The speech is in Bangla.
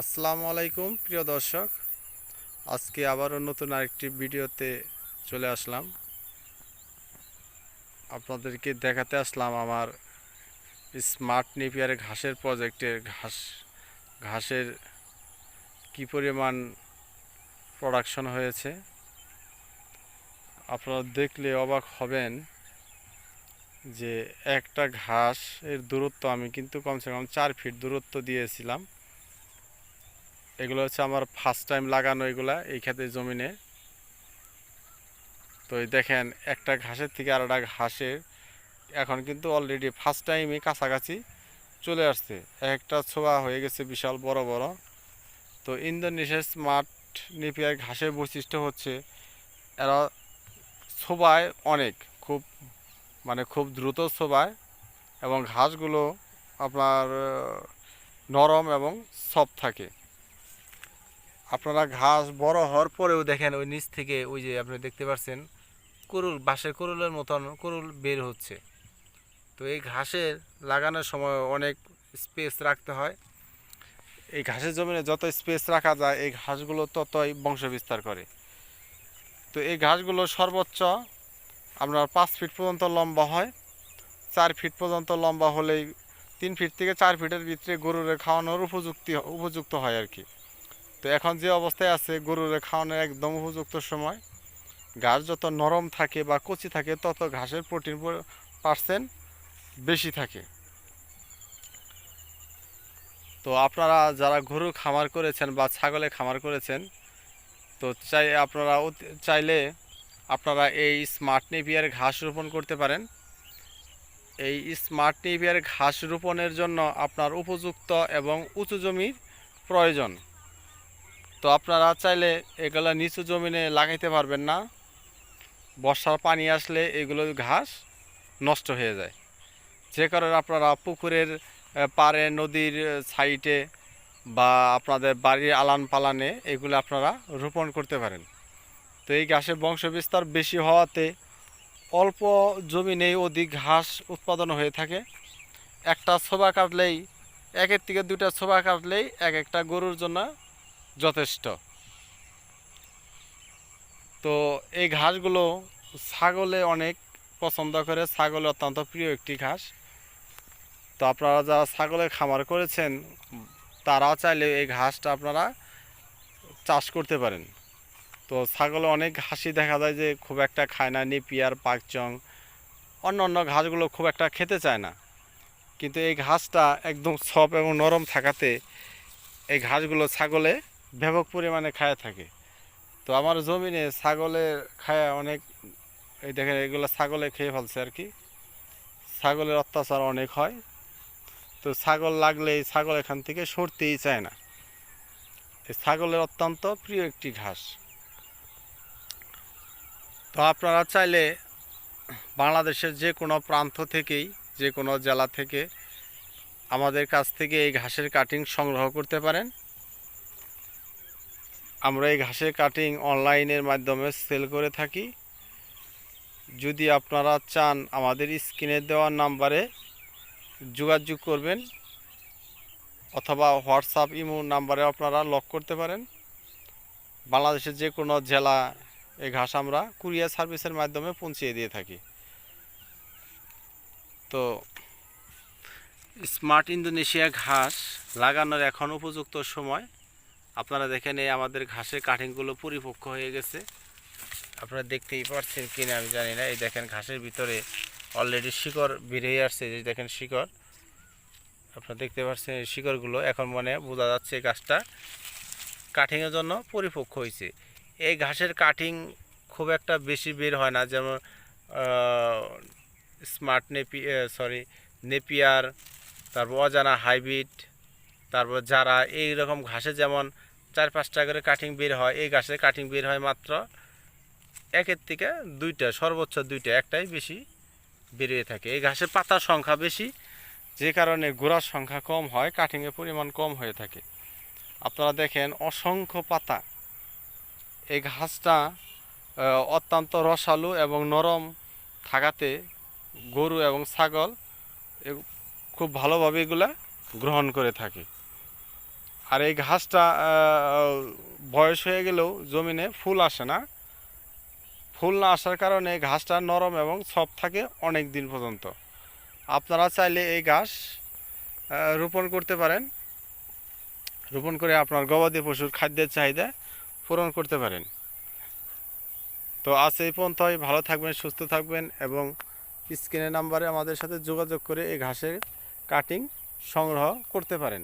আসসালামু আলাইকুম, প্রিয় দর্শক। আজকে আবারও নতুন আরেকটি ভিডিওতে চলে আসলাম। আপনাদেরকে দেখাতে আসলাম আমার স্মার্ট নেপিয়ার ঘাসের প্রজেক্টের ঘাস, ঘাসের কি পরিমাণ প্রোডাকশন হয়েছে। আপনারা দেখলে অবাক হবেন যে একটা ঘাস এর দূরত্ব আমি কিন্তু কমসে কম চার ফিট দূরত্ব দিয়েছিলাম। এগুলো হচ্ছে আমার ফার্স্ট টাইম লাগানো এগুলা এই ক্ষেতে জমিনে। তো দেখেন, একটা ঘাসের থেকে আর একটা ঘাসের এখন কিন্তু অলরেডি ফার্স্ট টাইমই কাছাকাছি চলে আসছে। একটা ছোয়া হয়ে গেছে, বিশাল বড় বড়। তো ইন্দোনেশিয়ার স্মার্ট নেপিয়ার ঘাসের বৈশিষ্ট্য হচ্ছে এরা ছোবায় অনেক, খুব মানে খুব দ্রুত ছোবায় এবং ঘাসগুলো আপনার নরম এবং সফট থাকে। আপনারা ঘাস বড় হওয়ার পরেও দেখেন ওই নিচ থেকে ওই যে আপনি দেখতে পাচ্ছেন কুরুল, বাঁশের কুরুলের মতন কুরুল বের হচ্ছে। তো এই ঘাসের লাগানোর সময় অনেক স্পেস রাখতে হয়। এই ঘাসের জমিনে যত স্পেস রাখা যায়, এই ঘাসগুলো ততই বংশ বিস্তার করে। তো এই ঘাসগুলো সর্বোচ্চ আপনার পাঁচ ফিট পর্যন্ত লম্বা হয়। চার ফিট পর্যন্ত লম্বা হলেই তিন ফিট থেকে চার ফিটের ভিতরে গরুরে খাওয়ানোর উপযুক্তি, উপযুক্ত হয় আর কি। তো এখন যে অবস্থায় আছে, গরুরে খাওয়ানোর একদম উপযুক্ত সময়। ঘাস যত নরম থাকে বা কচি থাকে, তত ঘাসের প্রোটিন পার্সেন্ট বেশি থাকে। তো আপনারা যারা গরু খামার করেছেন বা ছাগলে খামার করেছেন, তো চাই আপনারা চাইলে আপনারা এই স্মার্ট নেপিয়ার ঘাস রোপণ করতে পারেন। এই স্মার্ট নেপিয়ার ঘাস রোপণের জন্য আপনার উপযুক্ত এবং উঁচু জমির প্রয়োজন। তো আপনারা চাইলে এগুলো নিচু জমিনে লাগাইতে পারবেন না। বর্ষার পানি আসলে এগুলো ঘাস নষ্ট হয়ে যায়। যে কারণে আপনারা পুকুরের পাড়ে, নদীর সাইডে বা আপনাদের বাড়ির আলান পালানে এগুলো আপনারা রোপণ করতে পারেন। তো এই ঘাসের বংশ বিস্তার বেশি হওয়াতে অল্প জমিনেই অধিক ঘাস উৎপাদন হয়ে থাকে। একটা ছোবা কাটলেই, একের থেকে দুটা ছোবা কাটলেই এক একটা গরুর জন্য যথেষ্ট। তো এই ঘাসগুলো ছাগলে অনেক পছন্দ করে। ছাগলে অত্যন্ত প্রিয় একটি ঘাস। তো আপনারা যারা ছাগলের খামার করেছেন, তারাও চাইলে এই ঘাসটা আপনারা চাষ করতে পারেন। তো ছাগলে অনেক ঘাসই দেখা যায় যে খুব একটা খায় না, নেপিয়ার, পাকচং, অন্য অন্য ঘাসগুলো খুব একটা খেতে চায় না। কিন্তু এই ঘাসটা একদম সফট এবং নরম থাকাতে এই ঘাসগুলো ছাগলে ব্যাপক পরিমাণে খায় থাকে। তো আমার জমিনে ছাগলে খায় অনেক, এই দেখেন এগুলো ছাগলে খেয়ে ফেলছে আর কি। ছাগলের অত্যাচার অনেক হয়। তো ছাগল লাগলে এই ছাগল এখান থেকে সরতেই চায় না। ছাগলের অত্যন্ত প্রিয় একটি ঘাস। তো আপনারা চাইলে বাংলাদেশের যে কোনো প্রান্ত থেকেই, যে কোনো জেলা থেকে আমাদের কাছ থেকে এই ঘাসের কাটিং সংগ্রহ করতে পারেন। আমরা এই ঘাসের কাটিং অনলাইনের মাধ্যমে সেল করে থাকি। যদি আপনারা চান আমাদের স্ক্রিনে দেওয়া নাম্বারে যোগাযোগ করবেন, অথবা হোয়াটসঅ্যাপ ইমো নাম্বারে আপনারা লক করতে পারেন। বাংলাদেশের যে কোনো জেলা এই ঘাস আমরা কুরিয়ার সার্ভিসের মাধ্যমে পৌঁছিয়ে দিয়ে থাকি। তো স্মার্ট ইন্দোনেশিয়া ঘাস লাগানোর এখন উপযুক্ত সময়। আপনারা দেখেন এই আমাদের ঘাসের কাটিংগুলো পরিপক্ক হয়ে গেছে। আপনারা দেখতেই পাচ্ছেন কিনা আমি জানি না। এই দেখেন ঘাসের ভিতরে অলরেডি শিকড় বেরিয়ে আসছে যে দেখেন শিকড়। আপনারা দেখতে পাচ্ছেন এই শিকড়গুলো এখন মানে বোঝা যাচ্ছে গাছটা কাটিংয়ের জন্য পরিপক্ক হয়েছে। এই ঘাসের কাটিং খুব একটা বেশি বের হয় না, যেমন স্মার্ট নেপি সরি নেপিয়ার, তারপর অজানা হাইব্রিড, তারপর যারা এই রকম ঘাসে যেমন চার পাঁচটা করে কাটিং বের হয়, এই ঘাসের কাটিং বের হয় মাত্র একের থেকে দুইটা, সর্বোচ্চ দুইটা, একটাই বেশি বেরিয়ে থাকে। এই ঘাসের পাতার সংখ্যা বেশি, যে কারণে গোড়ার সংখ্যা কম হয় কাটিংয়ের পরিমাণ কম হয়ে থাকে। আপনারা দেখেন অসংখ্য পাতা। এই ঘাসটা অত্যন্ত রসালো এবং নরম থাকাতে গরু এবং ছাগল খুব ভালোভাবে এগুলা গ্রহণ করে থাকে। আর এই ঘাসটা বয়স হয়ে গেলেও জমিনে ফুল আসে না। ফুল না আসার কারণে ঘাসটা নরম এবং সফট থাকে অনেক দিন পর্যন্ত। আপনারা চাইলে এই ঘাস রোপণ করতে পারেন। রোপণ করে আপনার গবাদি পশুর খাদ্যের চাহিদা পূরণ করতে পারেন। তো আজ এই পর্যন্তই। ভালো থাকবেন, সুস্থ থাকবেন এবং স্ক্রিনের নাম্বারে আমাদের সাথে যোগাযোগ করে এই ঘাসের কাটিং সংগ্রহ করতে পারেন।